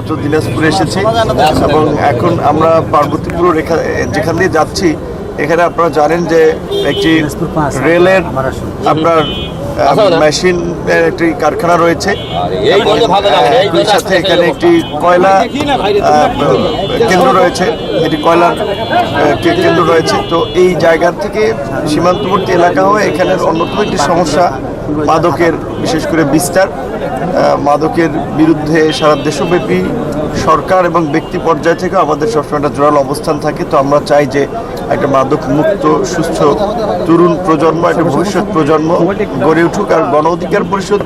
মূলত দিনাজপুরে এসেছি এবং এখন আমরা পার্বতীপুর রেখা- যেখান দিয়ে যাচ্ছি এখানে আপনারা জানেন যে একটি রেলের আপনার মেশিন একটি কারখানা রয়েছে। একই সাথে এখানে একটি কয়লা কেন্দ্র রয়েছে এটি কয়লার কেন্দ্র রয়েছে। তো এই জায়গা থেকে সীমান্তবর্তী এলাকা হয়ে এখানের অন্যতম একটি সমস্যা মাদকের, বিশেষ করে বিস্তার মাদকের বিরুদ্ধে সারা দেশব্যাপী সরকার এবং ব্যক্তি পর্যায় থেকে আমাদের সবসময় একটা জোরালো অবস্থান থাকে। তো আমরা চাই যে একটা মাদক মুক্ত সুস্থ, তরুণ প্রজন্ম, একটা ভবিষ্যৎ প্রজন্ম গড়ে উঠুক আর গণ অধিকার পরিষদ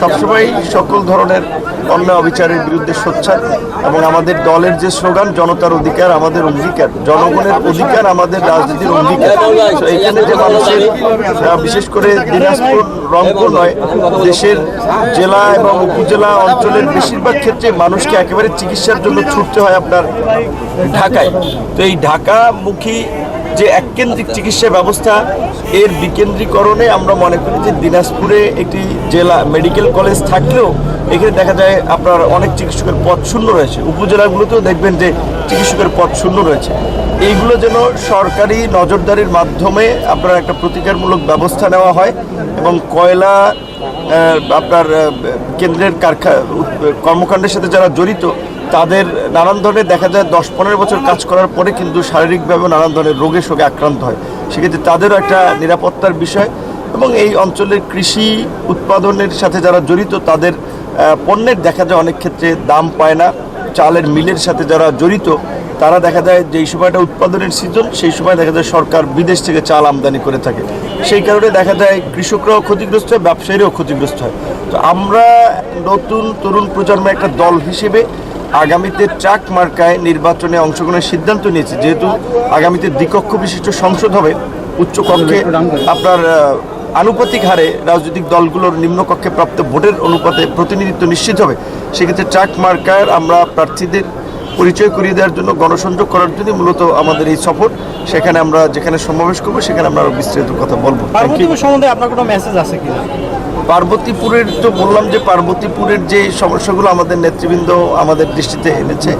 সবসময় সকল ধরনের অন্যায় অবিচারের বিরুদ্ধে সোচ্চার এবং আমাদের দলের যে স্লোগান, জনতার অধিকার আমাদের অঙ্গীকার, জনগণের অধিকার আমাদের রাজনীতির অঙ্গীকার। এখানে যে মানুষের বিশেষ করে দিনাজপুর, রংপুর নয়, দেশের জেলা এবং উপজেলা অঞ্চলের বেশিরভাগ ক্ষেত্রে মানুষকে একেবারে চিকিৎসার জন্য ছুটতে হয় আপনার ঢাকায়। তো এই ঢাকামুখী যে এককেন্দ্রিক চিকিৎসা ব্যবস্থা এর বিকেন্দ্রীকরণে আমরা মনে করি যে দিনাজপুরে একটি জেলা মেডিকেল কলেজ থাকলেও এখানে দেখা যায় আপনার অনেক চিকিৎসকের পদ শূন্য রয়েছে। উপজেলাগুলোতেও দেখবেন যে চিকিৎসকের পদ শূন্য রয়েছে। এইগুলো যেন সরকারি নজরদারির মাধ্যমে আপনার একটা প্রতিকারমূলক ব্যবস্থা নেওয়া হয় এবং কয়লা আপনার কেন্দ্রের কারখানা কর্মকাণ্ডের সাথে যারা জড়িত তাদের নানান ধরনের দেখা যায় দশ পনেরো বছর কাজ করার পরে কিন্তু শারীরিকভাবে নানান ধরনের রোগে শোকে আক্রান্ত হয়। সেক্ষেত্রে তাদেরও একটা নিরাপত্তার বিষয় এবং এই অঞ্চলের কৃষি উৎপাদনের সাথে যারা জড়িত, তাদের পণ্যের দেখা যায় অনেক ক্ষেত্রে দাম পায় না। চালের মিলের সাথে যারা জড়িত, তারা দেখা যায় যেই সময়টা উৎপাদনের সিজন সেই সময় দেখা যায় সরকার বিদেশ থেকে চাল আমদানি করে থাকে। সেই কারণে দেখা যায় কৃষকরাও ক্ষতিগ্রস্ত হয়, ব্যবসায়ীরাও ক্ষতিগ্রস্ত হয়। তো আমরা নতুন তরুণ প্রজন্মের একটা দল হিসেবে আগামীতে ট্রাক মার্কায় নির্বাচনে অংশগ্রহণের সিদ্ধান্ত নিয়েছে। যেহেতু আগামীতে দ্বিকক্ষ বিশিষ্ট সংসদ হবে উচ্চ কক্ষে আপনার আনুপাতিক হারে রাজনৈতিক দলগুলোর নিম্নকক্ষে প্রাপ্ত ভোটের অনুপাতে প্রতিনিধিত্ব নিশ্চিত হবে। সেক্ষেত্রে ট্রাক মার্কার আমরা প্রার্থীদের পরিচয় করিয়ে দেওয়ার জন্য, গণসংযোগ করার জন্য মূলত আমাদের এই সফর। সেখানে আমরা, যেখানে সমাবেশ করব, সেখানে আমরা আরও বিস্তারিত কথা বলব। সম্বন্ধে আপনার কোনো মেসেজ আছে কিনা? পার্বতীপুরের তো বললাম যে পার্বতীপুরের যে সমস্যাগুলো আমাদের নেতৃবৃন্দ আমাদের দৃষ্টিতে এনেছে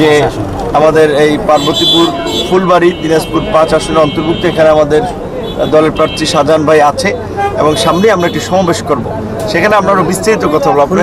যে আমাদের এই পার্বতীপুর ফুলবাড়ি দিনাজপুর পাঁচ আসনের অন্তর্ভুক্ত এখানে আমাদের দলের প্রার্থী শাহজাহান ভাই আছে এবং সামনে আমরা একটি সমাবেশ করব। সেখানে আমরা আরও বিস্তারিত কথা বলব। আপনারা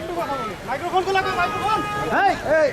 একটু কথা বলি মাইক্রোফোনগুলো মাইক্রোফোন এই এই